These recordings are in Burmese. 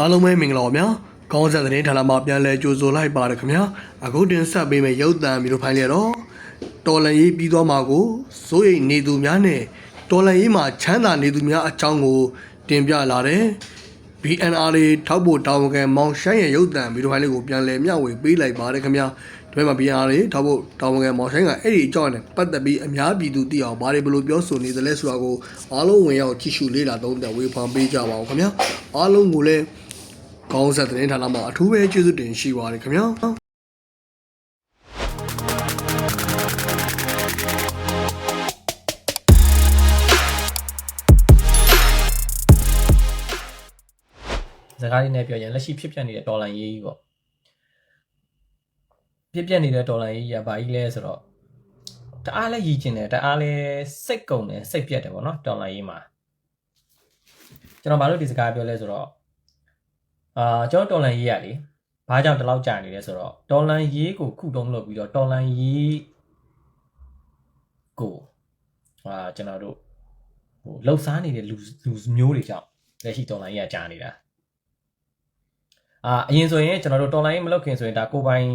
အားလုံးပဲမင်္ဂလာပါဗျာကောင်းဆက်သတင်းဌာနမှာပြန်လည်ကြိုဆိုလိုက်ပါတယ်ခင်ဗျာအခုတင်ဆက်ပေးမယ့်ရုပ်သံမျိုးဖိုင်လေတော့တော်လန်ရေးပြီးသွားမှာကိုစိုးရိမ်နေသူများနဲ့တော်လန်ရေးမှာချမ်းသာနေသူများအကြောင်းကို တင်ပြလာတယ် BNR ထောက်ဖို့တာဝန်ခံမောင်ရှိုင်းရဲ့ရုပ်သံမျိုးဖိုင်လေးကိုပြန်လည်မျှဝေပေးလိုက်ပါတယ်ခင်ဗျာဒီမှာ BNR ထောက်ဖို့တာဝန်ခံမောင်ရှိုင်းကအဲ့ဒီအကြောင်းနဲ့ပတ်သက်ပြီးအများပြည်သူသိအောင်ဘာတွေဘယ်လိုပြောဆိုနေသလဲဆိုတာကိုအားလုံးဝင်ရောက်ကြည့်ရှုလေ့လာသုံးသပ်ဝေဖန်ပေးကြပါဦးခင်ဗျာအားလုံးကိုလည်း ကောင်းဆက်တဲ့ဌာနမှာအထူးပဲကျေးဇူးတင်ရှိပါတယ်ခင်ဗျာစကားလေးနဲ့ပြောရင်လက်ရှိဖြစ်ပျက်နေတဲ့ဒေါ်လာရေးကြီးပေါ့ဖြစ်ပျက်နေတဲ့ဒေါ်လာရေးကြီးကဘာကြီးလဲဆိုတော့တအားလဲရည်ကျင်တယ်တအားလဲစိတ်ကုန်တယ်စိတ်ပြတ်တယ်ပေါ့နော်ဒေါ်လာရေးမှာကျွန်တော်ဘာလို့ဒီစကားပြောလဲဆိုတော့ အာကျွန်တော်ဒေါ်လာရေးရလေဘာကြောင့်ဒီလောက်ကြာနေလဲဆိုတော့ဒေါ်လာရေးကိုခုတုံးလုပ်ပြီးတော့ဒေါ်လာရေးကိုအာကျွန်တော်တို့ဟိုလှုပ်ရှားနေတဲ့လူလူမျိုးတွေကြောင့်လက်ရှိဒေါ်လာရေးကကြာနေတာအာအရင်ဆိုရင်ကျွန်တော်တို့ online မလုပ်ခင်ဆိုရင်ဒါကိုယ်ပိုင်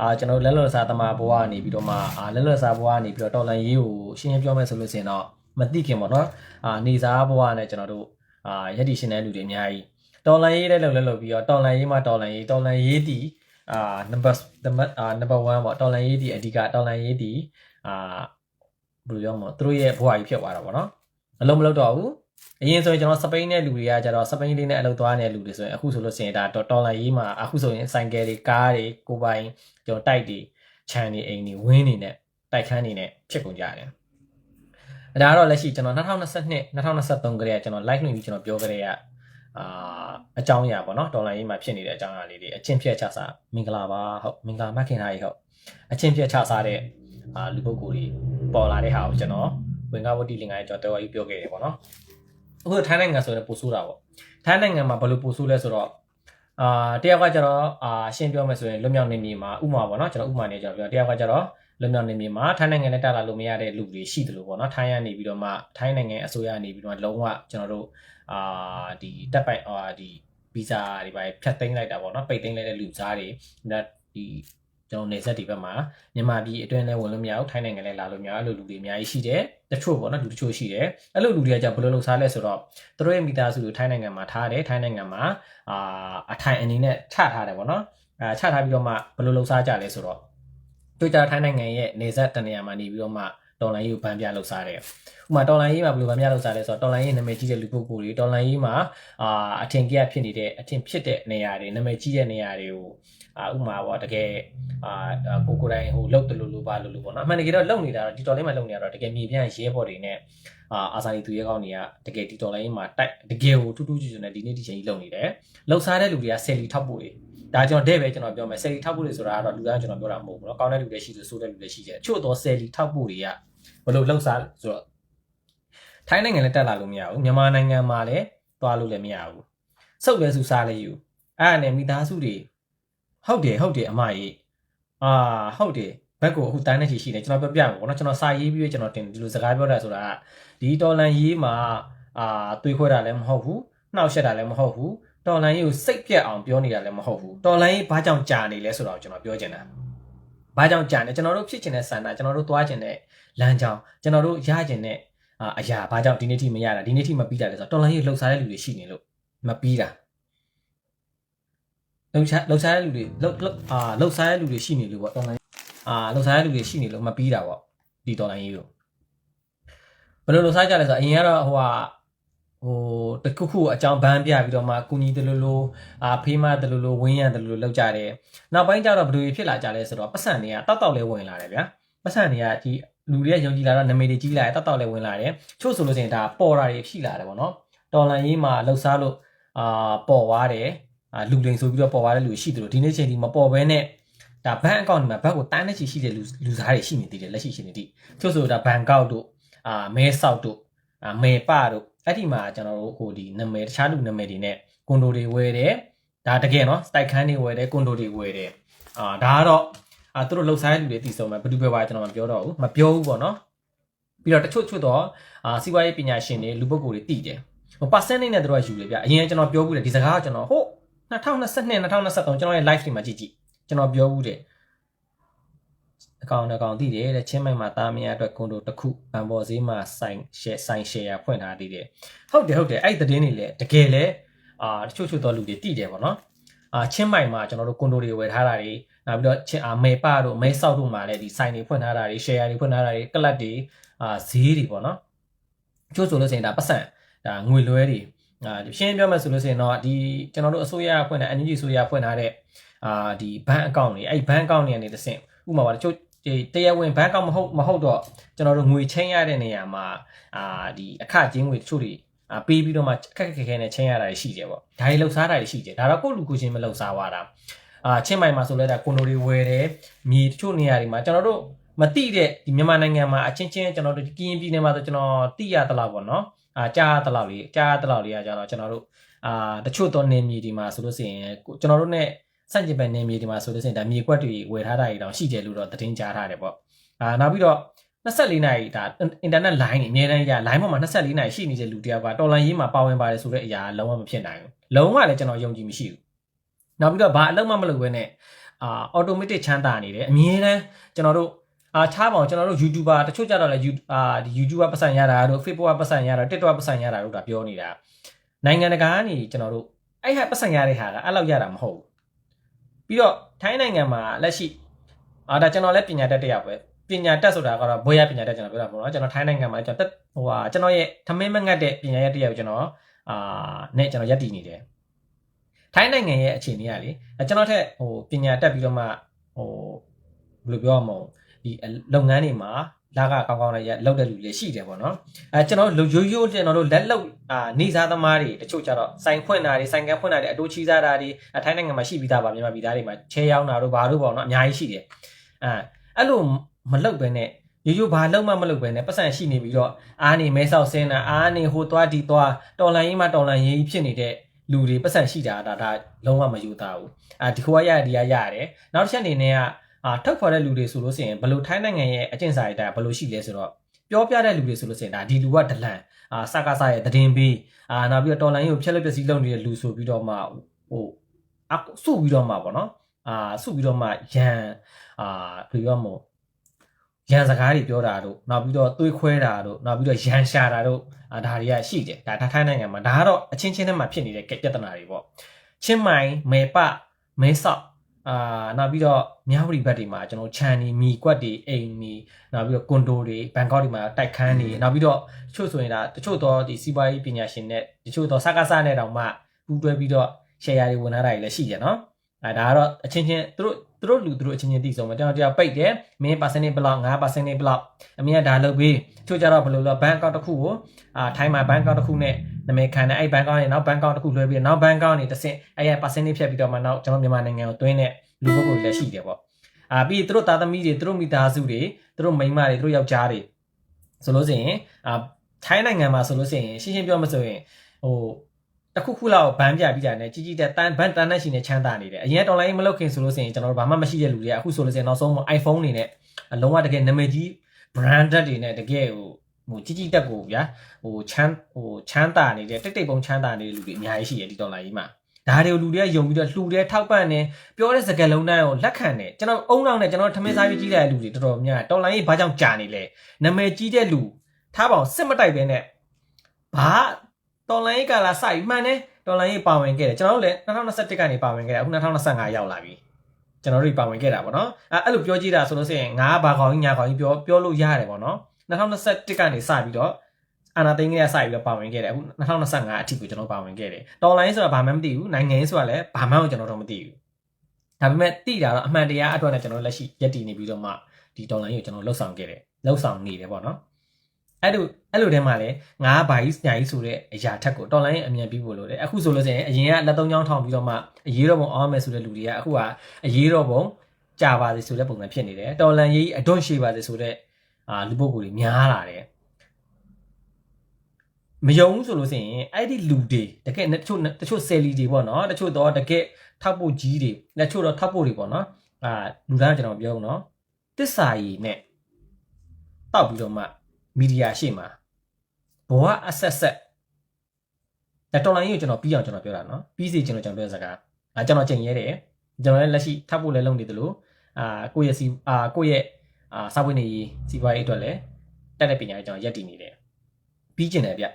အာကျွန်တော်တို့လက်လွတ်စားသမားဘဝကနေပြီးတော့မှအာလက်လွတ်စားဘဝကနေပြီးတော့ online ရေးကိုရှင်းရှင်းပြောမယ်ဆိုလို့ရှိရင်တော့မသိခင်ပေါ့နော်အာနေစားဘဝနဲ့ကျွန်တော်တို့အာယက်တီရှင်တဲ့လူတွေအများကြီး online ရေးတဲ့လောက်လက်လုပ်ပြီးတော့ online ရေးမှာ online ရေး online ရေးတီအာ number number အာ number 1ပေါ့ online ရေးတီအဓိက online ရေးတီအာဘယ်လိုပြောမလဲသူတို့ရဲ့ဘဝကြီးဖြစ်သွားတာပေါ့နော်အလုံးမလုပ်တော့ဘူးအရင်ဆိုရင်ကျွန်တော်စပိန်နဲ့လူတွေကကြတော့စပိန်လေးနဲ့အလုပ်သွားနေတဲ့လူတွေဆိုရင်အခုဆိုလို့ရှိရင်ဒါဒေါ်လာရေးမှာအခုဆိုရင်ဆိုင်ကယ်တွေကားတွေကိုပိုင်ကျွန်တော်တိုက်တွေခြံတွေအိမ်တွေဝင်းတွေနဲ့တိုက်ခန်းတွေနဲ့ဖြစ်ကုန်ကြတယ်။ဒါကတော့လက်ရှိကျွန်တော်2022 2023ကလေးကကျွန်တော် live လွှင့်ပြီးကျွန်တော်ပြောကြတဲ့က အာအကြောင်းအရာပေါ့နော်ဒေါ်လာရေးမှာဖြစ်နေတဲ့အကြောင်းအရာလေးတွေအချင်းဖြတ်ချစားမင်္ဂလာပါဟုတ်မင်္ဂလာမခင်သားကြီးဟုတ်အချင်းဖြတ်ချစားတဲ့အာလူပုဂ္ဂိုလ်တွေပေါ်လာတဲ့ဟာကိုကျွန်တော်ဝင်ကားဝတိလင်္ကာရဲ့ကျွန်တော်တော်ကြီးပြောခဲ့တယ်ပေါ့နော်အခုထိုင်းနိုင်ငံဆိုရင်ပိုဆိုးတာပေါ့ထိုင်းနိုင်ငံမှာဘယ်လိုပိုဆိုးလဲဆိုတော့အာတယောက်ကကျတော့အာရှင်းပြောမယ်ဆိုရင်လွတ်မြောက်နေမြေမှာဥမာပေါ့နော်ကျွန်တော်ဥမာနေကျွန်တော်ပြောတယောက်ကကျတော့ လွတ်မြောက်နေမြေမှာထိုင်းနိုင်ငံနဲ့တက်လာလို့မရတဲ့လူတွေရှိတယ်လို့ပေါ့နော်ထိုင်းကနေပြီးတော့မှထိုင်းနိုင်ငံအစိုးရနေပြီးတော့လုံးဝကျွန်တော်တို့အာဒီတက်ပိုင်အာဒီဗီဇာတွေပါဖြတ်သိမ်းလိုက်တာပေါ့နော်ပိတ်သိမ်းလိုက်တဲ့လူစားတွေဒီကျွန်တော်နေဆက်ဒီဘက်မှာမြန်မာပြည်အတွင်းလဲဝင်လို့မရဘူးထိုင်းနိုင်ငံလဲလာလို့မရဘူးအဲ့လိုလူတွေအများကြီးရှိတယ်တချို့ပေါ့နော်လူတချို့ရှိတယ်အဲ့လိုလူတွေကじゃဘယ်လိုလုပ်စားလဲဆိုတော့သူတို့ရဲ့မိသားစုကိုထိုင်းနိုင်ငံမှာထားတယ်ထိုင်းနိုင်ငံမှာအာအထိုင်အနေနဲ့ချထားတယ်ပေါ့နော်အဲချထားပြီးတော့မှဘယ်လိုလုပ်စားကြလဲဆိုတော့ တို့ကြထိုင်းနိုင်ငံရဲ့နေဆက်တနေရာမှာနေပြီးတော့မှတော်လိုင်းရေးကိုဗန်ပြလုပ်စားတယ်ဥပမာတော်လိုင်းရေးမှာဘယ်လိုဗန်ပြလုပ်စားလဲဆိုတော့တော်လိုင်းရေးနာမည်ကြီးတဲ့လူပုဂ္ဂိုလ်တွေတော်လိုင်းရေးမှာအာအထင်ကြီးဖြစ်နေတဲ့အထင်ဖြစ်တဲ့နေရာတွေနာမည်ကြီးတဲ့နေရာတွေကိုအာဥပမာပေါ့တကယ်အာကိုကိုတိုင်းဟိုလောက်တလူလူပါလူလူပေါ့နော်အမှန်တကယ်တော့လုံနေတာတော့ဒီတော်လေးမှာလုံနေတာတော့တကယ်မြေပြန့်ရဲဘော်တွေနဲ့အာအာစာရီသူရဲကောင်းတွေကတကယ်ဒီတော်လိုင်းမှာတိုက်တကယ်ကိုထူးထူးချွတ်ချွတ်နဲ့ဒီနေ့ဒီချိန်ကြီးလုံနေတယ်လှုပ်ရှားတဲ့လူတွေကဆယ်လီထောက်ဖို့တွေ ဒါကျွန်တော်တဲ့ပဲကျွန်တော်ပြောမယ်ဆယ်လီထောက်ဖို့တွေဆိုတာကတော့လူတိုင်းကျွန်တော်ပြောတာမဟုတ်ဘူးเนาะကောင်းတဲ့လူတွေရှိတယ်ဆိုးတဲ့လူတွေရှိတယ်ချို့တော့ဆယ်လီထောက်ဖို့တွေကဘယ်လိုလှုပ်ရှားဆိုတော့ထိုင်းနိုင်ငံလည်းတက်လာလို့မရဘူးမြန်မာနိုင်ငံမှာလည်းသွားလို့လည်းမရဘူးစုပ်လဲစုစားလဲယူအဲ့ဒါနဲ့မိသားစုတွေဟုတ်တယ်ဟုတ်တယ်အမကြီးအာဟုတ်တယ်ဘက်ကိုအခုတိုင်းနေချီရှိတယ်ကျွန်တော်ပြောပြမှာပေါ့နော်ကျွန်တော်စာရေးပြီးကျွန်တော်တင်ဒီလိုစကားပြောတာဆိုတာဒီတော်လန်ရေးမှာအာတွေးခွဲတာလည်းမဟုတ်ဘူးနှောက်ရှက်တာလည်းမဟုတ်ဘူး တော်လန်ရေးကိုစိတ်ပြက်အောင်ပြောနေတာလည်းမဟုတ်ဘူးတော်လန်ရေးဘာကြောင့်ကြာနေလဲဆိုတော့ကျွန်တော်ပြောချင်တာဘာကြောင့်ကြာနေကျွန်တော်တို့ဖြစ်ချင်တဲ့ဆန္ဒကျွန်တော်တို့သွားချင်တဲ့လမ်းကြောင်းကျွန်တော်တို့ရချင်တဲ့အရာဘာကြောင့်ဒီနေ့ထိမရတာဒီနေ့ထိမပြီးတာလဲဆိုတော့တော်လန်ရေးလှုပ်ရှားတဲ့လူတွေရှိနေလို့မပြီးတာလှုပ်ရှားလှုပ်ရှားတဲ့လူတွေလှုပ်လှုပ်အာလှုပ်ရှားတဲ့လူတွေရှိနေလို့ပေါ့တော်လန်အာလှုပ်ရှားတဲ့လူတွေရှိနေလို့မပြီးတာပေါ့ဒီတော်လန်ရေးကိုဘယ်လိုလှုပ်ရှားကြလဲဆိုတော့အရင်ကတော့ဟိုဟာ ဟိုတခုခုအကြောင်းဘန်းပြပြီးတော့မှကုညီတလူလူအာဖေးမတလူလူဝင်းရံတလူလူလောက်ကြတယ်နောက်ပိုင်းကျတော့ဘယ်လိုဖြစ်လာကြလဲဆိုတော့ပတ်စံတွေကတောက်တောက်လေးဝင်လာတယ်ဗျာပတ်စံတွေကဒီလူတွေကယုံကြည်လာတော့နာမည်တွေကြီးလာတယ်တောက်တောက်လေးဝင်လာတယ်ချို့ဆိုလို့ရှိရင်ဒါပေါ်တာတွေဖြစ်လာတယ်ပေါ့နော်တော်လန်ရေးမှာလှုပ်ရှားလို့အာပေါ်သွားတယ်အာလူလိန်ဆိုပြီးတော့ပေါ်သွားတဲ့လူရှိတယ်လို့ဒီနေ့ချိန်ဒီမပေါ်ဘဲနဲ့ဒါဘဏ်အကောင့်တွေမှာဘတ်ကိုတန်းနေချီရှိတဲ့လူလူစားတွေရှိနေသေးတယ်လက်ရှိရှိနေသည်ချို့ဆိုတာဘဏ်ကောက်တို့အာမဲဆောက်တို့အာမဲပတို့ အဲ့ဒီမှာကျွန်တော်တို့ဟိုဒီနာမည်တခြားလူနာမည်တွေနဲ့ကွန်ဒိုတွေဝယ်တယ်ဒါတကယ်နော်စတိုက်ခန်းတွေဝယ်တယ်ကွန်ဒိုတွေဝယ်တယ်အာဒါကတော့အာသူတို့လှုပ်ရှားတဲ့လူတွေတည်ဆုံးမယ်ဘယ်သူပဲပါကျွန်တော်မပြောတော့ဘူးမပြောဘူးပေါ့နော်ပြီးတော့တချို့ချို့တော့အာစီးပွားရေးပညာရှင်တွေလူပုဂ္ဂိုလ်တွေတည်တယ်ဟို percentage နဲ့တို့ကယူလေဗျအရင်ကျွန်တော်ပြောဘူးလေဒီစကားကကျွန်တော်ဟုတ်2022 2023ကျွန်တော်ရဲ့ live တွေမှာကြည့်ကြည့်ကျွန်တော်ပြောဘူးတယ် အကောင်အကောင်သိတယ်တဲ့ချင်းမိုင်မှာတာမယာအတွက်ကွန်ဒိုတစ်ခုဗန်ဘော်ဈေးမှာဆိုင် share ဆိုင် share ဖွင့်ထားသေးတယ်ဟုတ်တယ်ဟုတ်တယ်အဲ့ဒီသတင်းတွေလည်းတကယ်လဲအာတချို့ချို့သောလူတွေတည်တယ်ပေါ့နော်အာချင်းမိုင်မှာကျွန်တော်တို့ကွန်ဒိုတွေဝယ်ထားတာတွေနောက်ပြီးတော့ချင်းအာမေပတို့မဲဆောက်တို့မှာလည်းဒီဆိုင်တွေဖွင့်ထားတာတွေ share တွေဖွင့်ထားတာတွေကလပ်တွေအာဈေးတွေပေါ့နော်ချို့ဆိုလို့ဆိုရင်ဒါပတ်စံဒါငွေလွှဲတွေအာရှင်းပြောမှဆိုလို့ဆိုရင်တော့ဒီကျွန်တော်တို့အစိုးရဖွင့်တဲ့ energy အစိုးရဖွင့်ထားတဲ့အာဒီဘဏ်အကောင့်တွေအဲ့ဘဏ်အကောင့်တွေကနေတစ်ဆင့်ဥပမာပါတချို့ ဒီတရားဝင်ဘဏ်အကောင့်မဟုတ်မဟုတ်တော့ကျွန်တော်တို့ငွေချင်းရတဲ့နေရာမှာအာဒီအခကျင်းငွေတချို့တွေအာပေးပြီးတော့မှအခက်ခက်ခဲခဲနဲ့ချင်းရတာရှိတယ်ပေါ့ဒါတွေလှုပ်ရှားတာရှိတယ်ဒါတော့ကိုယ့်လူကိုချင်းမလှုပ်ရှားသွားတာအာချင်းမိုင်မှာဆိုလဲဒါကွန်ဒိုတွေဝယ်တယ်မြေတချို့နေရာတွေမှာကျွန်တော်တို့မတိတဲ့ဒီမြန်မာနိုင်ငံမှာအချင်းချင်းကျွန်တော်တို့ကရင်ပြည်နယ်မှာဆိုကျွန်တော်တိရတလောက်ပေါ့နော်အာကြားတလောက်လေးကြားတလောက်လေးကကြတော့ကျွန်တော်တို့အာတချို့သောနေမြေဒီမှာဆိုလို့ရှိရင်ကျွန်တော်တို့ ਨੇ စန့်ကျင်ဘက်နေမြေဒီမှာဆိုလို့ရှိရင်ဒါမြေကွက်တွေဝယ်ထားတာတွေတောင်ရှိတယ်လို့တော့သတင်းကြားထားတယ်ပေါ့အာနောက်ပြီးတော့24နာရီဒါအင်တာနက်လိုင်းနေအများတန်းရ line ပေါ်မှာ24နာရီရှိနေတဲ့လူတယောက်ကတော်လန်ရေးမှာပါဝင်ပါတယ်ဆိုတဲ့အရာလုံးဝမဖြစ်နိုင်ဘူးလုံးဝလည်းကျွန်တော်ယုံကြည်မရှိဘူးနောက်ပြီးတော့ဘာအလုံးမမလုပ်ဘဲနဲ့အာ automatic ချမ်းသာနေတယ်အများတန်းကျွန်တော်တို့အာချားပါအောင်ကျွန်တော်တို့ YouTuber တချို့ကြတော့လည်းအာဒီ YouTuber ပတ်စံရတာတို့ Facebook ပတ်စံရတာ TikTok ပတ်စံရတာတို့ဒါပြောနေတာနိုင်ငံတကာကနေကျွန်တော်တို့အဲ့ဟာပတ်စံရတဲ့ဟာကအဲ့လောက်ရတာမဟုတ်ဘူး ပြီးတော့ထိုင်းနိုင်ငံမှာလက်ရှိအာဒါကျွန်တော်လည်းပညာတတ်တယောက်ပဲပညာတတ်ဆိုတာကတော့ဘွေရပညာတတ်ကျွန်တော်ပြောတာပေါ့နော်ကျွန်တော်ထိုင်းနိုင်ငံမှာကျွန်တော်တက်ဟိုဟာကျွန်တော်ရဲ့ထမင်းမငတ်တဲ့ပညာရတယောက်ကျွန်တော်အာနဲ့ကျွန်တော်ရက်တည်နေတယ်ထိုင်းနိုင်ငံရဲ့အခြေအနေကလေကျွန်တော်ထက်ဟိုပညာတက်ပြီးတော့မှဟိုဘယ်လိုပြောရမလဲဒီလုပ်ငန်းတွေမှာ လာကကောင်းကောင်းလေးလောက်တဲ့လူတွေရှိတယ်ပေါ့နော်အဲကျွန်တော်တို့ရိုးရိုးကျွန်တော်တို့လက်လောက်အာနေစားသမားတွေတချို့ကြတော့စိုင်ဖွင့်တာတွေစိုင်ကန်းဖွင့်တာတွေအတိုးချီးစားတာတွေအထိုင်းနိုင်ငံမှာရှိပြီးသားပါမြန်မာပြည်သားတွေမှာချဲရောက်တာတို့ဘာတို့ပေါ့နော်အများကြီးရှိတယ်အဲအဲ့လိုမလောက်ပဲနဲ့ရိုးရိုးဘာလုံးမှမလုပ်ပဲနဲ့ပတ်စံရှိနေပြီးတော့အားနေမဲဆောက်ဆင်းတာအားနေဟိုသွားဒီသွားတော်လန်ရေးမှတော်လန်ရေးဖြစ်နေတဲ့လူတွေပတ်စံရှိတာဒါဒါလုံးဝမယူသားဘူးအာဒီခွာရဒီရရတယ်နောက်တစ်ချက်အနေနဲ့က အာထုတ်ဖော်တဲ့လူတွေဆိုလို့ရှိရင်ဘလို့ထိုင်းနိုင်ငံရဲ့အကျင့်စာရိတ္တဘလို့ရှိလဲဆိုတော့ပြောပြတဲ့လူတွေဆိုလို့ရှိရင်ဒါဒီလူကဒလန်အာစကားစားရဲ့သတင်းပေးအာနောက်ပြီးတော့တော်လိုင်းကိုဖျက်လက်ပစ္စည်းလုပ်နေတဲ့လူဆိုပြီးတော့မှဟိုအစုပြီးတော့မှပေါ့နော်အာစုပြီးတော့မှရန်အာဘယ်လိုပြောမလဲရန်စကားတွေပြောတာတို့နောက်ပြီးတော့သွေးခွဲတာတို့နောက်ပြီးတော့ရန်ရှာတာတို့အာဒါတွေကရှိတယ်ဒါထိုင်းနိုင်ငံမှာဒါကတော့အချင်းချင်းထဲမှာဖြစ်နေတဲ့ပြဿနာတွေပေါ့ချင်းမိုင်မေပမဲဆော့ အာနောက်ပြီးတော့မြဝတီဘက်တွေမှာကျွန်တော်ခြံနေမိကွက်တွေအိမ်နေနောက်ပြီးတော့ကွန်ဒိုတွေဘန်ကောက်တွေမှာတိုက်ခန်းနေနောက်ပြီးတော့တချို့ဆိုရင်ဒါတချို့တော့ဒီစီးပွားရေးပညာရှင်နဲ့တချို့တော့စကားစားနဲ့တောင်မှပူးတွဲပြီးတော့ share တွေဝင်လာတာတွေလည်းရှိကြနော်အဲဒါကတော့အချင်းချင်းသူတို့ သူတို့လူသူတို့အချင်းချင်းသိဆုံးမယ်ကျွန်တော်တရားပိတ်တယ်မင်း percentage ဘလောက်9 percentage ဘလောက်အမြင်ကဒါလုပ်ပြီးတချို့ကြတော့ဘယ်လိုလဲဘန်ကောက်တစ်ခုကိုအာထိုင်းမှာဘန်ကောက်တစ်ခုနဲ့နာမည်ခံတဲ့အဲ့ဘန်ကောက်နဲ့နောက်ဘန်ကောက်တစ်ခုလွှဲပြီးနောက်ဘန်ကောက်နဲ့တစ်ဆင့်အဲ့ရ percentage ဖြတ်ပြီးတော့မှနောက်ကျွန်တော်မြန်မာနိုင်ငံကိုတွင်းတဲ့လူပုဂ္ဂိုလ်လည်းရှိတယ်ပေါ့အာပြီးသူတို့သားသမီးတွေသူတို့မိသားစုတွေသူတို့မိန်းမတွေသူတို့ယောက်ျားတွေဆိုလို့ဆိုရင်အာထိုင်းနိုင်ငံမှာဆိုလို့ဆိုရင်ရှင်းရှင်းပြောမဆိုရင်ဟို တခုခုလောက်ဘန်းပြပြီးတာနဲ့ကြီးကြီးတဲ့တန်ဘန်တန်နဲ့ရှိနေချမ်းသာနေတယ်အရင်တော်လိုင်းမလုပ်ခင်ဆိုလို့ဆိုရင်ကျွန်တော်တို့ဘာမှမရှိတဲ့လူတွေကအခုဆိုလို့ဆိုရင်နောက်ဆုံး iPhone တွေနဲ့အလုံးဝတကယ်နာမည်ကြီး branded တွေနဲ့တကယ်ဟိုဟိုကြီးကြီးတက်ကိုဗျာဟိုချမ်းဟိုချမ်းသာနေတဲ့တိတ်တိတ်ပုံချမ်းသာနေတဲ့လူတွေအများကြီးရှိတယ်ဒီတော်လိုင်းကြီးမှာဒါတွေကိုလူတွေကယုံပြီးတော့လှူတယ်ထောက်ပံ့တယ်ပြောတဲ့စကားလုံးတိုင်းကိုလက်ခံတယ်ကျွန်တော်အုံနောက်နဲ့ကျွန်တော်ထမင်းစားပြီးကြီးတဲ့လူတွေတော်တော်များတော်လိုင်းကြီးဘာကြောင့်ကြာနေလဲနာမည်ကြီးတဲ့လူထားပါအောင်စစ်မတိုက်ပဲနဲ့ဘာ တော်လိုင်းကာလာစိုက်မှန်တယ်တော်လိုင်းကြီးပါဝင်ခဲ့တယ်ကျွန်တော်တို့လည်း2021ကနေပါဝင်ခဲ့တယ်အခု2025ရောက်လာပြီကျွန်တော်တို့ပါဝင်ခဲ့တာပေါ့နော်အဲအဲ့လိုပြောကြည့်တာဆိုလို့ရှိရင်ငါဘာကောင်ကြီးညာကောင်ကြီးပြောပြောလို့ရတယ်ပေါ့နော်2021ကနေစပြီးတော့အာနာသိန်းကလေးစပြီးတော့ပါဝင်ခဲ့တယ်အခု2025အထိကိုကျွန်တော်ပါဝင်ခဲ့တယ်တော်လိုင်းဆိုတာဘာမှမသိဘူးနိုင်ငံရေးဆိုတာလည်းဘာမှကျွန်တော်တော့မသိဘူးဒါပေမဲ့သိတာတော့အမှန်တရားအတွက်နဲ့ကျွန်တော်လက်ရှိယက်တည်နေပြီးတော့မှဒီဒေါ်လာကြီးကိုကျွန်တော်လှုပ်ဆောင်ခဲ့တယ်လှုပ်ဆောင်နေတယ်ပေါ့နော် အဲ့လိုအဲ့လိုတည်းမှာလည်းငါးဘာကြီးညာကြီးဆိုတဲ့အရာထက်ကိုတော်လိုင်းရဲ့အမြန်ပြီးဖို့လို့တယ်အခုဆိုလို့ဆိုရင်အရင်ကလက်သုံးချောင်းထောင်ပြီးတော့မှအရေးတော်ပုံအောင်မယ်ဆိုတဲ့လူတွေကအခုကအရေးတော်ပုံကြာပါစေဆိုတဲ့ပုံစံဖြစ်နေတယ်တော်လန်ရေးအဒွန့်ရှိပါစေဆိုတဲ့အာလူပုဂ္ဂိုလ်တွေများလာတယ်မယုံဘူးဆိုလို့ဆိုရင်အဲ့ဒီလူတွေတကယ်တချို့တချို့ဆယ်လီတွေပေါ့နော်တချို့တော့တကယ်ထောက်ဖို့ကြီးတွေတချို့တော့ထောက်ဖို့တွေပေါ့နော်အာလူသားကျွန်တော်ပြောအောင်နော်တစ္ဆာကြီးနဲ့တောက်ပြီးတော့မှ မီဒီယာရှေ့မှာဘဝအဆက်ဆက်ဒါတော်လိုင်းကြီးကိုကျွန်တော်ပြီးအောင်ကျွန်တော်ပြောတာနော်ပြီးစီကျွန်တော်ကျွန်တော်ပြောစကားအာကျွန်တော်ချိန်ရဲတယ်ကျွန်တော်လည်းလက်ရှိထပ်ဖို့လည်းလုပ်နေတယ်လို့အာကိုယ့်ရဲ့စီအာကိုယ့်ရဲ့အာစာဝင်နေစီပွားရေးအတွက်လည်းတက်တဲ့ပညာရေးကျွန်တော်ရက်တည်နေတယ်ပြီးကျင်တယ်ဗျ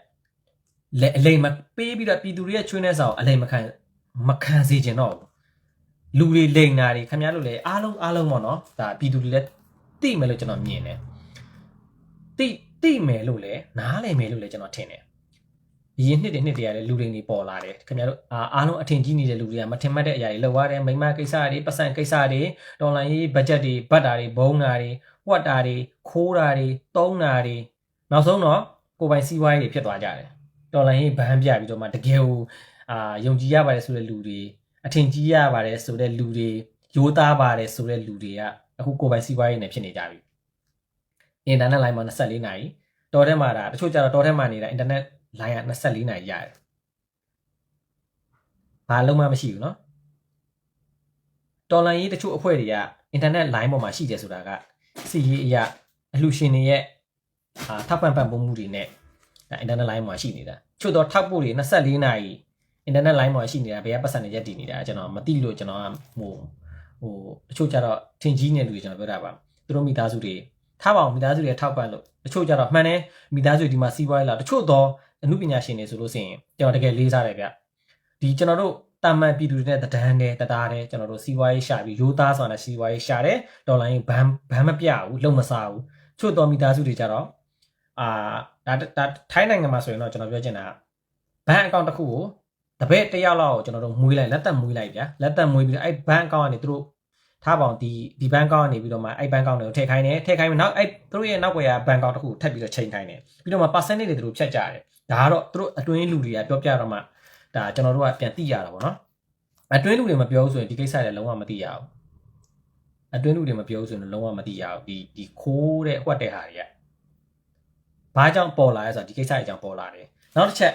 လက်အလိမ်မပေးပြီးတော့ပြည်သူတွေရဲ့ချွေးနှဲစာကိုအလိမ်မခံမခံစေချင်တော့ဘူးလူတွေလိန်တာတွေခင်ဗျားတို့လည်းအားလုံးအားလုံးပေါ့နော်ဒါပြည်သူတွေလည်းသိမယ်လို့ကျွန်တော်မြင်တယ်သိ သိမယ်လို့လည်းနားလည်မယ်လို့လည်းကျွန်တော်ထင်တယ်ရင်းနှစ်တွေနှစ်တွေရတဲ့လူတွေနေပေါ်လာတယ်ခင်ဗျားတို့အားအားလုံးအထင်ကြီးနေတဲ့လူတွေကမထင်မှတ်တဲ့အရာတွေလောက်ရတယ်မိမကိစ္စတွေပတ်စံကိစ္စတွေတော်လိုင်းရေးဘတ်ဂျက်တွေဘတ်တာတွေဘုံတာတွေဝတ်တာတွေခိုးတာတွေတုံးတာတွေနောက်ဆုံးတော့ကိုယ်ပိုင်စီးပွားရေးတွေဖြစ်သွားကြတယ်တော်လိုင်းရေးဘန်းပြပြီးတော့မှတကယ်ကိုအာယုံကြည်ရပါတယ်ဆိုတဲ့လူတွေအထင်ကြီးရပါတယ်ဆိုတဲ့လူတွေရိုးသားပါတယ်ဆိုတဲ့လူတွေကအခုကိုယ်ပိုင်စီးပွားရေးနဲ့ဖြစ်နေကြပြီ အင်တာနက်လိုင်းမှာ24နာရီတော်ထဲမှာဒါတချို့ကျတော့တော်ထဲမှာနေတာအင်တာနက်လိုင်းက24နာရီရတယ်ဘာလုံးမမရှိဘူးเนาะတော်လိုင်းရေးတချို့အဖွဲ့တွေကအင်တာနက်လိုင်းပေါ်မှာရှိတယ်ဆိုတာကစီရေးအရာအလှရှင်တွေရဲ့အာထောက်ပံ့ပံ့ပိုးမှုတွေနဲ့ဒါအင်တာနက်လိုင်းမှာရှိနေတာချို့တော့ထောက်ပို့တွေ24နာရီအင်တာနက်လိုင်းမှာရှိနေတာဘယ်ကပတ်စံတွေရက်တည်နေတာကျွန်တော်မသိလို့ကျွန်တော်ကဟိုဟိုတချို့ကျတော့ထင်ကြီးနေလူတွေကျွန်တော်ပြောတာပါသူတို့မိသားစုတွေ ထားပါအောင်မိသားစုတွေထောက်ပံ့လို့တချို့ကျတော့မှန်တယ်မိသားစုဒီမှာစီးပွားရေးလာတချို့တော့အမှုပညာရှင်တွေဆိုလို့ရှိရင်ကျွန်တော်တကယ်လေးစားတယ်ဗျဒီကျွန်တော်တို့တာမန်ပြည်သူတွေနဲ့တဒန်းတယ်တသားတယ်ကျွန်တော်တို့စီးပွားရေးရှာပြီးရိုးသားစွာနဲ့စီးပွားရေးရှာတယ်ဒေါ်လာရင်းဘန်းဘန်းမပြဘူးလုံမစားဘူးချို့တော်မိသားစုတွေကြတော့အာဒါဒါထိုင်းနိုင်ငံမှာဆိုရင်တော့ကျွန်တော်ပြောချင်တာဘဏ်အကောင့်တစ်ခုကိုတပည့်တစ်ယောက်လောက်ကိုကျွန်တော်တို့မွေးလိုက်လက်သက်မွေးလိုက်ဗျာလက်သက်မွေးပြီးတော့အဲ့ဘဏ်အကောင့်ကနေသူတို့ ထားပေါင်ဒီဒီဘဏ်အကောင့်ကနေပြီးတော့မှအဲ့ဘဏ်အကောင့်တွေကိုထည့်ခိုင်းတယ်ထည့်ခိုင်းပြီးနောက်အဲ့သူတို့ရဲ့နောက်ွယ်ကဘဏ်အကောင့်တစ်ခုထပ်ပြီးတော့ချိန်ခိုင်းတယ်ပြီးတော့မှ percentage တွေသူတို့ဖြတ်ကြတယ်ဒါကတော့သူတို့အတွင်းလူတွေကပြောပြတော့မှဒါကျွန်တော်တို့ကပြန်သိရတာပေါ့နော်အတွင်းလူတွေမပြောဘူးဆိုရင်ဒီကိစ္စတွေလုံးဝမသိရဘူးအတွင်းလူတွေမပြောဘူးဆိုရင်လုံးဝမသိရဘူးဒီဒီခိုးတဲ့ဟွက်တဲ့ဟာတွေကဘာကြောင့်ပေါ်လာလဲဆိုတော့ဒီကိစ္စတွေကြောင့်ပေါ်လာတယ်နောက်တစ်ချက်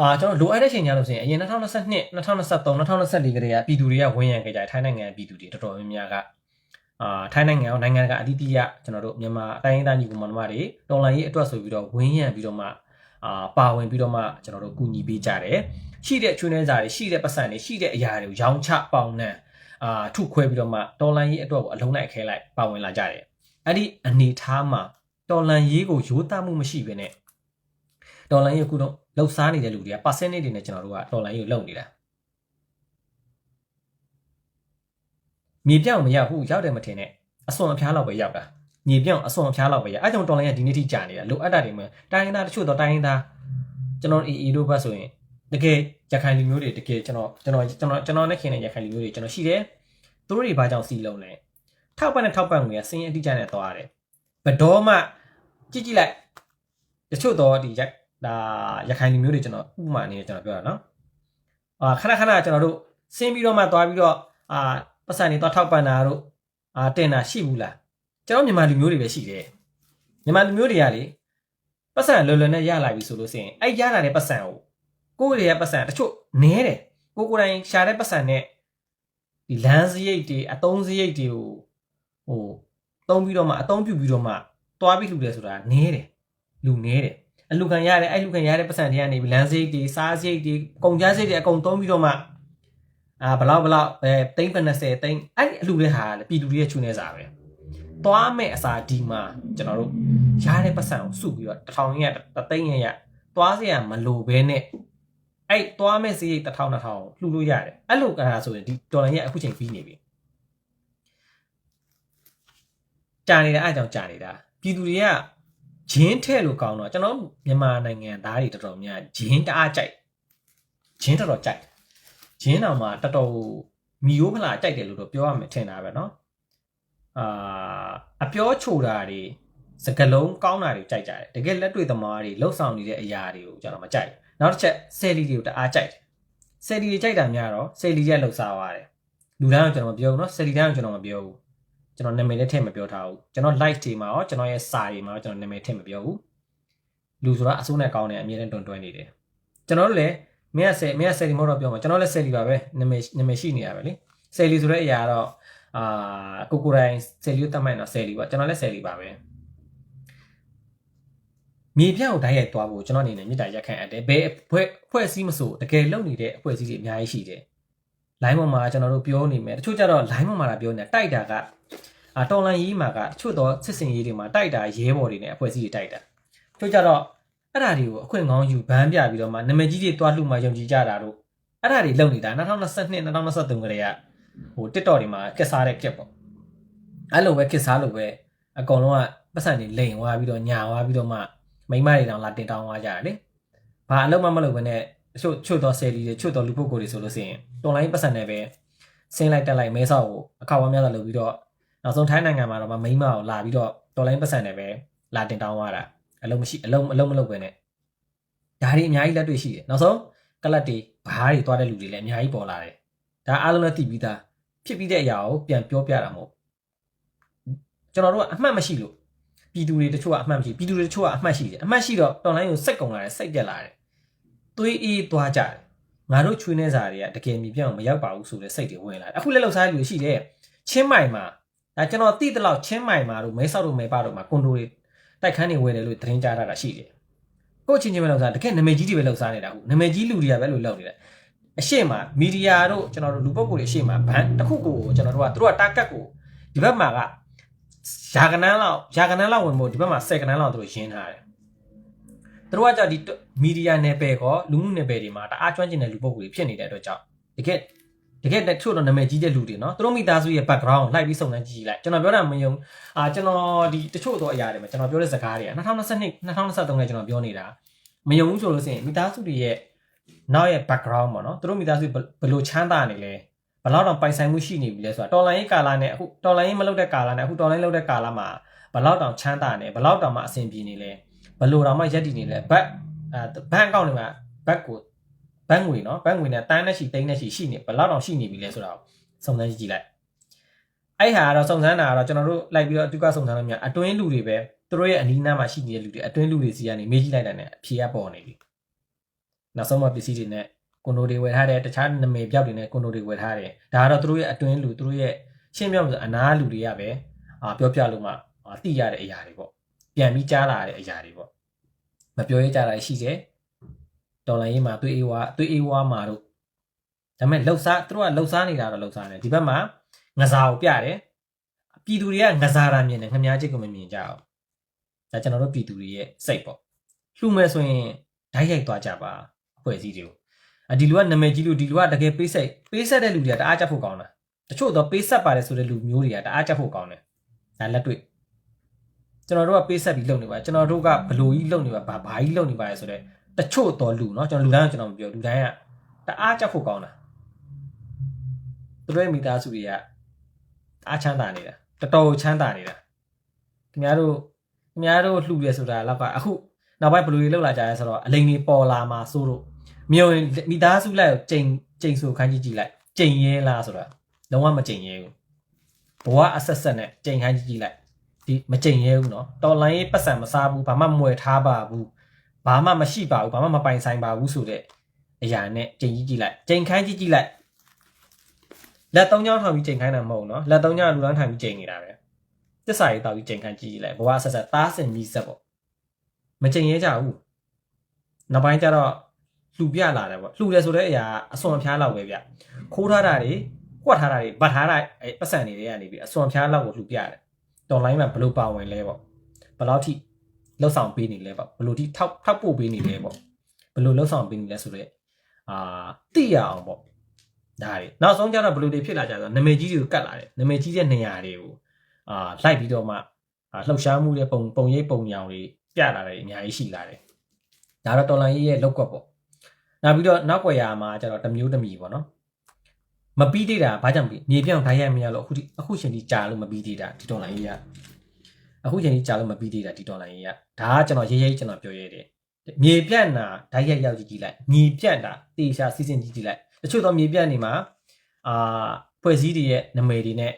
အာကျွန်တော်လိုအပ်တဲ့ချိန်ညာလို့ဆိုရင်အရင်2022 2023 2024ကတည်းကပြည်သူတွေကဝင်ရန်ခဲ့ကြတယ်ထိုင်းနိုင်ငံပြည်သူတွေတော်တော်များများကအာထိုင်းနိုင်ငံရောနိုင်ငံကအသီးသီးရကျွန်တော်တို့မြန်မာအတိုင်းအသားညီကောင်မတော်တွေတော်လိုင်းရေးအတွက်ဆိုပြီးတော့ဝင်းရံပြီးတော့မှအာပါဝင်ပြီးတော့မှကျွန်တော်တို့ကူညီပေးကြတယ်ရှိတဲ့ချွေးနှဲစာတွေရှိတဲ့ပတ်စံတွေရှိတဲ့အရာတွေကိုရောင်းချပေါင်နှံအာထုခွဲပြီးတော့မှတော်လိုင်းရေးအတွက်ကိုအလုံးလိုက်ခဲလိုက်ပါဝင်လာကြတယ်အဲ့ဒီအနေထားမှာတော်လန်ရေးကိုရိုးသားမှုမရှိဘဲနဲ့ တော်လန်ရေးကိုတော့လှုပ်ရှားနေတဲ့လူတွေက percentage တွေနဲ့ကျွန်တော်တို့ကတော်လန်ရေးကိုလုပ်နေတာမြေပြောင်းမရောက်ဘူးရောက်တယ်မထင်နဲ့အစွန်အဖျားလောက်ပဲရောက်တာမြေပြောင်းအစွန်အဖျားလောက်ပဲရောက်အဲကြောင့်တော်လန်ရေးဒီနေ့ထိကြာနေတာလိုအပ်တာတွေမှာတိုင်းရင်းသားတချို့တော့တိုင်းရင်းသားကျွန်တော် EE တို့ဘက်ဆိုရင်တကယ်ရခိုင်လူမျိုးတွေတကယ်ကျွန်တော်ကျွန်တော်ကျွန်တော်ကျွန်တော်နဲ့ခင်တဲ့ရခိုင်လူမျိုးတွေကျွန်တော်ရှိတယ်သူတို့တွေဘာကြောင့်စီလုံးလဲထောက်ပံ့နဲ့ထောက်ပံ့ငွေကစင်းအတိအကျနဲ့သွားတယ်ဘယ်တော့မှကြည့်ကြည့်လိုက်တချို့တော့ဒီရ ဒါရခိုင်လူမျိုးတွေကျွန်တော်ဥပမာအနေနဲ့ကျွန်တော်ပြောတာနော်အာခဏခဏကျွန်တော်တို့ဆင်းပြီးတော့မှသွားပြီးတော့အာပတ်စံတွေသွားထောက်ပံ့တာတို့အာတင်တာရှိဘူးလားကျွန်တော်မြန်မာလူမျိုးတွေပဲရှိတယ်မြန်မာလူမျိုးတွေကလေပတ်စံလွယ်လွယ်နဲ့ရလာပြီဆိုလို့ရှိရင်အဲ့ရလာတဲ့ပတ်စံကိုကိုယ့်ရဲ့ပတ်စံတချို့နဲတယ်ကိုကိုယ်တိုင်ရှာတဲ့ပတ်စံနဲ့ဒီလမ်းစရိတ်တွေအသုံးစရိတ်တွေကိုဟိုသုံးပြီးတော့မှအသုံးပြုပြီးတော့မှသွားပြီးလှူတယ်ဆိုတာနဲတယ်လူနဲတယ် အလူခံရတယ်အဲ့လူခံရတဲ့ပတ်စံတွေကနေပြီးလမ်းစရိတ်တွေစားစရိတ်တွေကုန်ကျစရိတ်တွေအကုန်သုံးပြီးတော့မှအာဘလောက်ဘလောက်အဲသိန်း50သိန်းအဲ့ဒီအလူတဲ့ဟာလေပြည်သူတွေရဲ့ချွေးနေစားပဲသွားမဲ့အစာဒီမှာကျွန်တော်တို့ရတဲ့ပတ်စံကိုစုပြီးတော့တစ်ထောင်ရတသိန်းရရသွားစရာမလိုဘဲနဲ့အဲ့သွားမဲ့စရိတ်တစ်ထောင်တစ်ထောင်လှူလို့ရတယ်အဲ့လိုကရာဆိုရင်ဒီဒေါ်လာရဲ့အခုချိန်ပြီးနေပြီကြာနေတာအဲ့ကြောင့်ကြာနေတာပြည်သူတွေက ဂျင်းထဲ့လို့ကောင်းတော့ကျွန်တော်မြန်မာနိုင်ငံသားတွေတော်တော်များဂျင်းတအားကြိုက်ဂျင်းတော်တော်ကြိုက်ဂျင်းတော်မှာတော်တော်မီယိုးဖလာကြိုက်တယ်လို့တော့ပြောရမယ်ထင်တာပဲเนาะအာအပြောချိုတာတွေစကလုံးကောင်းတာတွေကြိုက်ကြတယ်တကယ်လက်တွေ့သမားတွေလှုပ်ဆောင်နေတဲ့အရာတွေကိုကျွန်တော်မကြိုက်နောက်တစ်ချက်ဆယ်လီတွေကိုတအားကြိုက်တယ်ဆယ်လီတွေကြိုက်တာများတော့ဆယ်လီရဲ့လှုပ်ရှားသွားတယ်လူတိုင်းကကျွန်တော်မပြောဘူးเนาะဆယ်လီတိုင်းကကျွန်တော်မပြောဘူး ကျွန်တော်နာမည်လည်းထည့်မပြောထားဘူးကျွန်တော် live တွေမှာရောကျွန်တော်ရဲ့စာတွေမှာရောကျွန်တော်နာမည်ထည့်မပြောဘူးလူဆိုတာအစိုးနဲ့ကောင်းတယ်အမြဲတမ်းတွန်တွဲနေတယ်ကျွန်တော်တို့လည်းမင်းကဆယ်မင်းကဆယ်လီမဟုတ်တော့ပြောမှာကျွန်တော်လည်းဆယ်လီပါပဲနာမည်နာမည်ရှိနေရပဲလေဆယ်လီဆိုတဲ့အရာတော့အာကိုကိုတိုင်းဆယ်လီကိုတတ်မှတ်တော့ဆယ်လီပါကျွန်တော်လည်းဆယ်လီပါပဲမြေပြန့်ကိုတိုက်ရိုက်သွားဖို့ကျွန်တော်အနေနဲ့မြစ်တာရက်ခံအပ်တယ်ဘယ်အဖွဲ့အဖွဲ့အစည်းမဆိုတကယ်လုံနေတဲ့အဖွဲ့အစည်းတွေအများကြီးရှိတယ်လိုင်းပေါ်မှာကျွန်တော်တို့ပြောနေမယ်တချို့ကျတော့လိုင်းပေါ်မှာလာပြောနေတာတိုက်တာကအာ တော်လန်ရေးမှာကတချို့တော့စစ်စင်ရေးတွေမှာတိုက်တာရဲဘော်တွေနဲ့အဖွဲ့အစည်းတွေတိုက်တာတချို့ကျတော့အဲ့ဒါတွေကိုအခွင့်ကောင်းယူဘန်းပြပြီးတော့မှနာမည်ကြီးတွေတွားလှမှယုံကြည်ကြတာတို့အဲ့ဒါတွေလုံနေတာ2022 2023ကလေးကဟို TikTok တွေမှာကက်စားတဲ့ကက်ပေါ့အဲ့လိုပဲကက်စားလို့ပဲအကောင်လုံးကပတ်စံတွေလိန်သွားပြီးတော့ညာသွားပြီးတော့မှမိမတွေတောင်လာတင်တောင်းသွားကြတယ်လေဘာအလုံးမမလုပ်ဘဲနဲ့တချို့ချို့တော့ဆယ်လီတွေချို့တော့လူပုဂ္ဂိုလ်တွေဆိုလို့ရှိရင်တွန်လိုင်းပတ်စံတွေပဲဆင်းလိုက်တက်လိုက်မဲဆောက်ကိုအခောက်ဝမ်းများလာလုပ်ပြီးတော့ နောက်ဆုံးထိုင်းနိုင်ငံမှာတော့မိမကိုလာပြီးတော့တွန်လိုင်းပတ်စံတွေပဲလာတင်တောင်းသွားတာအလုံးမရှိအလုံးအလုံးမလုပ်ဘဲနဲ့ဒါတွေအများကြီးလက်တွေ့ရှိတယ်နောက်ဆုံးကလတ်တွေဘားတွေတွားတဲ့လူတွေလည်းအများကြီးပေါ်လာတယ်ဒါအားလုံးလည်းသိပြီးသားဖြစ်ပြီးတဲ့အရာကိုပြန်ပြောပြတာမဟုတ်ကျွန်တော်တို့ကအမှတ်မရှိလို့ပြည်သူတွေတချို့ကအမှတ်မရှိပြည်သူတွေတချို့ကအမှတ်ရှိတယ်အမှတ်ရှိတော့တော်လိုင်းကိုစိတ်ကုန်လာတယ်စိတ်ပြက်လာတယ်သွေးအေးသွားကြတယ်ငါတို့ချွေးနေစားတွေကတကယ်မြပြောင်းမရောက်ပါဘူးဆိုတဲ့စိတ်တွေဝင်လာတယ်အခုလက်လောက်စားလူရှိတယ်ချင်းမိုင်မှာ ဒါကျွန်တော်သိတဲ့လောက်ချင်းမိုင်မှာတို့မဲဆောက်တို့မဲပါတို့မှာကွန်ဒိုတွေတိုက်ခန်းတွေဝယ်တယ်လို့သတင်းကြားတာရှိတယ်ကိုချင်းချင်းပဲလောက်စားတကယ်နာမည်ကြီးတွေပဲလောက်စားနေတာဟုတ်နာမည်ကြီးလူတွေကပဲလို့လောက်နေတာအရှိမမီဒီယာတို့ကျွန်တော်တို့လူပုဂ္ဂိုလ်တွေအရှိမဘန်တစ်ခုကိုကျွန်တော်တို့ကသူတို့ကတာကတ်ကိုဒီဘက်မှာကယာကနန်းလောက်ယာကနန်းလောက်ဝင်ဖို့ဒီဘက်မှာဆယ်ကနန်းလောက်သူတို့ရင်းထားတယ်သူတို့ကကြောင့်ဒီမီဒီယာနယ်ပယ်ကောလူမှုနယ်ပယ်တွေမှာတအားကျွမ်းကျင်တဲ့လူပုဂ္ဂိုလ်တွေဖြစ်နေတဲ့အတွက်ကြောင့်တကယ် တကယ်တချို့တော့နာမည်ကြီးတဲ့လူတွေနော်သူတို့မိသားစုရဲ့ background ကိုလိုက်ပြီးစုံစမ်းကြည့်ကြည့်လိုက်ကျွန်တော်ပြောတာမယုံအာကျွန်တော်ဒီတချို့တော့အရာတွေမှာကျွန်တော်ပြောတဲ့စကားတွေက2022 2023နဲ့ကျွန်တော်ပြောနေတာမယုံဘူးဆိုလို့ရှိရင်မိသားစုတွေရဲ့နောက်ရဲ့ background ပေါ့နော်သူတို့မိသားစုဘယ်လိုချမ်းသာနေလဲဘယ်လောက်တောင်ပိုင်ဆိုင်မှုရှိနေပြီလဲဆိုတာတော်လိုင်းရေးကာလနဲ့အခုတော်လိုင်းရေးမလုပ်တဲ့ကာလနဲ့အခုတော်လိုင်းလုပ်တဲ့ကာလမှာဘယ်လောက်တောင်ချမ်းသာနေဘယ်လောက်တောင်မှအဆင်ပြေနေလဲဘယ်လိုတောင်မှရက်တည်နေလဲဘတ်အဲဘဏ်အကောင့်တွေမှာဘတ်ကို ဘတ်ငွေနော်ဘတ်ငွေနဲ့တန်းနဲ့ရှိတိန်းနဲ့ရှိရှိနေဘယ်လောက်တောင်ရှိနေပြီလဲဆိုတာကိုစုံစမ်းကြည့်လိုက်အဲ့ဟာကတော့စုံစမ်းတာကတော့ကျွန်တော်တို့လိုက်ပြီးတော့အတူကစုံစမ်းလို့များအတွင်းလူတွေပဲသူတို့ရဲ့အနီးနားမှာရှိနေတဲ့လူတွေအတွင်းလူတွေစီကနေမေးကြည့်လိုက်တဲ့အဖြေကပေါ်နေပြီနောက်ဆုံးမှပစ္စည်းတွေနဲ့ကွန်ဒိုတွေဝယ်ထားတယ်တခြားနာမည်ပြောက်တွေနဲ့ကွန်ဒိုတွေဝယ်ထားတယ်ဒါကတော့သူတို့ရဲ့အတွင်းလူသူတို့ရဲ့ရှင်းပြောလို့ဆိုအနာလူတွေကပဲအာပြောပြလို့မှသိရတဲ့အရာတွေပေါ့ပြန်ပြီးကြားလာတဲ့အရာတွေပေါ့မပြောရကြတာရှိတယ် ဒေါ်လာရေးမှာသွေးအေးဝါသွေးအေးဝါမှာတို့ဒါပေမဲ့လှုပ်ရှားသူတို့ကလှုပ်ရှားနေတာတော့လှုပ်ရှားတယ်ဒီဘက်မှာငစားကိုပြတယ်ပြည်သူတွေကငစားတာမြင်တယ်ငမားချစ်ကိုမမြင်ကြအောင်ဒါကျွန်တော်တို့ပြည်သူတွေရဲ့စိတ်ပေါ့လှူမယ်ဆိုရင်ဓာတ်ရိုက်သွားကြပါအဖွဲ့အစည်းတွေကိုအဒီလူကနာမည်ကြီးလူဒီလူကတကယ်ပေးဆက်ပေးဆက်တဲ့လူတွေကတအားကြက်ဖို့ကောင်းတာတချို့တော့ပေးဆက်ပါတယ်ဆိုတဲ့လူမျိုးတွေကတအားကြက်ဖို့ကောင်းတယ်ဒါလက်တွေ့ကျွန်တော်တို့ကပေးဆက်ပြီးလုပ်နေပါကျွန်တော်တို့ကဘလိုကြီးလုပ်နေပါဘာဘာကြီးလုပ်နေပါလဲဆိုတော့ တချို့တော့လူเนาะကျွန်တော်လူတိုင်းကကျွန်တော်မပြောလူတိုင်းကတအားကြက်ဖို့ကောင်းတာသူတို့ရဲ့မိသားစုတွေကအားချမ်းသာနေတာတော်တော်ချမ်းသာနေတာခင်ဗျားတို့ခင်ဗျားတို့လှူရဆိုတာတော့ကအခုနောက်ပိုင်းဘယ်လိုတွေလောက်လာကြလဲဆိုတော့အလိန်တွေပေါ်လာမှာစိုးလို့မြုံမိသားစုလိုက်ကိုချိန်ချိန်ဆိုခိုင်းကြည့်ကြည့်လိုက်ချိန်ရဲလားဆိုတာလုံးဝမချိန်ရဲဘူးဘဝအဆက်ဆက်နဲ့ချိန်ခိုင်းကြည့်ကြည့်လိုက်ဒီမချိန်ရဲဘူးเนาะတော်လိုင်းရေးပတ်စံမစားဘူးဘာမှမွယ်ထားပါဘူး ဘာမှမရှိပါဘူးဘာမှမပိုင်ဆိုင်ပါဘူးဆိုတဲ့အရာနဲ့ချိန်ကြီးကြည့်လိုက်ချိန်ခိုင်းကြည့်ကြည့်လိုက်လက်သုံးချောင်းထောင်ပြီးချိန်ခိုင်းတာမဟုတ်နော်လက်သုံးချောင်းလူလန်းထိုင်ပြီးချိန်နေတာပဲတစ္ဆာရီတောက်ပြီးချိန်ခိုင်းကြည့်ကြည့်လိုက်ဘဝဆက်ဆက်သားစင်ကြီးဆက်ပေါ့မချိန်ရဲကြဘူးနောက်ပိုင်းကျတော့လှူပြလာတယ်ပေါ့လှူတယ်ဆိုတဲ့အရာအစွန်အဖျားလောက်ပဲဗျခိုးထားတာတွေကွက်ထားတာတွေဗတ်ထားတာအဲပတ်စံတွေတွေကနေပြီးအစွန်အဖျားလောက်ကိုလှူပြတယ်တော်လိုင်းမှာဘလို့ပါဝင်လဲပေါ့ဘယ်လောက်ထိ လှုပ်ဆောင်ပေးနေလဲပေါ့ဘလို့ထိထောက်ထောက်ပို့ပေးနေလဲပေါ့ဘလို့လှုပ်ဆောင်ပေးနေလဲဆိုတော့အာသိရအောင်ပေါ့ဒါတွေနောက်ဆုံးကျတော့ဘလို့တွေဖြစ်လာကြဆိုနာမည်ကြီးတွေကိုကတ်လာတယ်နာမည်ကြီးတဲ့နေရာတွေကိုအာလိုက်ပြီးတော့မှလှုပ်ရှားမှုတဲ့ပုံပုံရိပ်ပုံညောင်တွေပြလာတယ်အများကြီးရှိလာတယ်ဒါတော့တော်လိုင်းရဲ့လောက်ကွက်ပေါ့နောက်ပြီးတော့နောက်ွယ်ရာမှာကျတော့တမျိုးတမီပေါ့နော်မပြီးသေးတာဘာကြောင့်ပြီးမြေပြောင်းထိုင်ရမရလို့အခုဒီအခုချိန်ကြီးကြာလို့မပြီးသေးတာဒီဒေါ်လာကြီးက အခုချိန်ကြီးကြာလို့မပြီးသေးတာဒီဒေါ်လာကြီးကဒါကကျွန်တော်ရေးရေးကျွန်တော်ပြောရဲတယ်မြေပြန့်တာဓာတ်ရိုက်ရောက်ကြည့်ကြည့်လိုက်မြေပြန့်တာတေချာစီစဉ်ကြည့်ကြည့်လိုက်တချို့သောမြေပြန့်နေမှာအာဖွဲ့စည်းတွေရဲ့နာမည်တွေနဲ့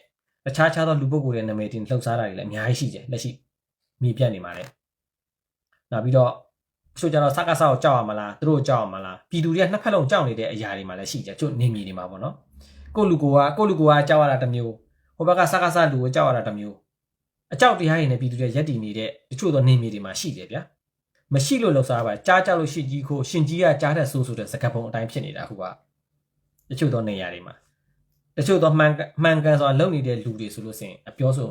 တခြားခြားသောလူပုဂ္ဂိုလ်ရဲ့နာမည်တွေလှုပ်ရှားတာတွေလည်းအများကြီးရှိတယ်လက်ရှိမြေပြန့်နေမှာလည်းနောက်ပြီးတော့ဆိုကြတော့စကားစားကိုကြောက်ရမလားသူတို့ကြောက်ရမလားပြည်သူတွေကနှစ်ဖက်လုံးကြောက်နေတဲ့အရာတွေမှလည်းရှိကြကျုပ်နေမြေတွေမှာပေါ့နော်ကိုလူကိုကကိုလူကိုကကြောက်ရတာတစ်မျိုးဟိုဘက်ကစကားစားလူကိုကြောက်ရတာတစ်မျိုး အကြောက်တရားတွေနဲ့ပြည်သူတွေရက်တည်နေတဲ့တချို့သောနေမြေတွေမှာရှိတယ်ဗျာမရှိလို့လှုပ်ရှားပါကြားကြလို့ရှင်ကြီးကိုရှင်ကြီးကကြားတဲ့ဆိုးဆိုတဲ့စကားပုံအတိုင်းဖြစ်နေတာအခုကတချို့သောနေရာတွေမှာတချို့သောမှန်မှန်ကန်စွာလုပ်နေတဲ့လူတွေဆိုလို့ရှိရင်အပြောဆို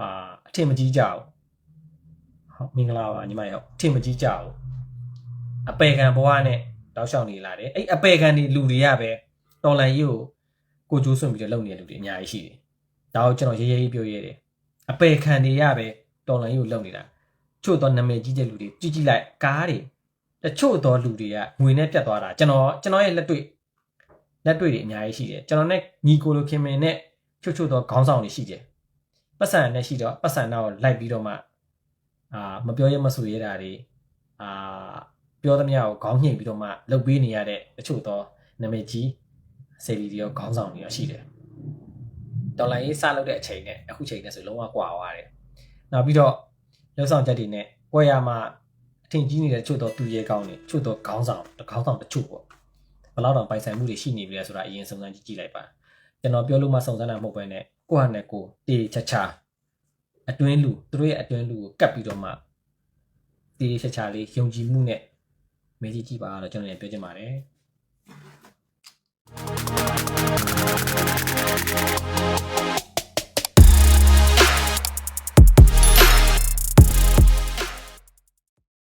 အာအထင်မကြီးကြဘူးဟုတ်မင်္ဂလာပါညီမရောက်အထင်မကြီးကြဘူးအပေခံဘဝနဲ့တောက်လျှောက်နေလာတယ်အဲ့အပေခံဒီလူတွေကပဲတော်လန်ကြီးကိုကိုကျိုးဆွန့်ပြီးတော့လုပ်နေတဲ့လူတွေအများကြီးရှိတယ်ဒါကိုကျွန်တော်ရေးရေးပြောရဲတယ် အပေခံတွေရပဲတော်လန်ကြီးကိုလုပ်နေတာချို့တော့နာမည်ကြီးတဲ့လူတွေကြည့်ကြည့်လိုက်ကားတွေတချို့တော့လူတွေကငွေနဲ့ပြတ်သွားတာကျွန်တော်ကျွန်တော်ရဲ့လက်တွေ့လက်တွေ့တွေအများကြီးရှိတယ်ကျွန်တော်နဲ့ညီကိုလိုခင်မင်နဲ့ချို့ချို့တော့ခေါင်းဆောင်တွေရှိတယ်ပတ်စံနဲ့ရှိတော့ပတ်စံတော့လိုက်ပြီးတော့မှအာမပြောရမဆိုရတာတွေအာပြောသမျှကိုခေါင်းညှိပြီးတော့မှလုတ်ပေးနေရတဲ့တချို့တော့နာမည်ကြီးဆယ်လီတွေရောခေါင်းဆောင်တွေရောရှိတယ် ဒေါ်လာရေးစလုပ်တဲ့အချိန်နဲ့အခုချိန်နဲ့ဆိုလုံးဝကွာသွားတယ်နောက်ပြီးတော့လောက်ဆောင်ချက်တွေနဲ့ပွဲရမှာအထင်ကြီးနေတဲ့ချို့တော့သူရဲကောင်းနေချို့တော့ခေါင်းဆောင်တစ်ခေါင်းဆောင်တချို့ပေါ့ဘယ်လောက်တော့ပိုင်ဆိုင်မှုတွေရှိနေပြီလဲဆိုတာအရင်စုံစမ်းကြည့်ကြည့်လိုက်ပါကျွန်တော်ပြောလို့မှစုံစမ်းတာမဟုတ်ဘဲနဲ့ကိုယ့်ဟာနဲ့ကိုယ်တေးချာချာအတွင်းလူသူတို့ရဲ့အတွင်းလူကိုကတ်ပြီးတော့မှတေးချာချာလေးယုံကြည်မှုနဲ့မေးကြည့်ကြည့်ပါတော့ကျွန်တော်လည်းပြောချင်ပါတယ် Thank you.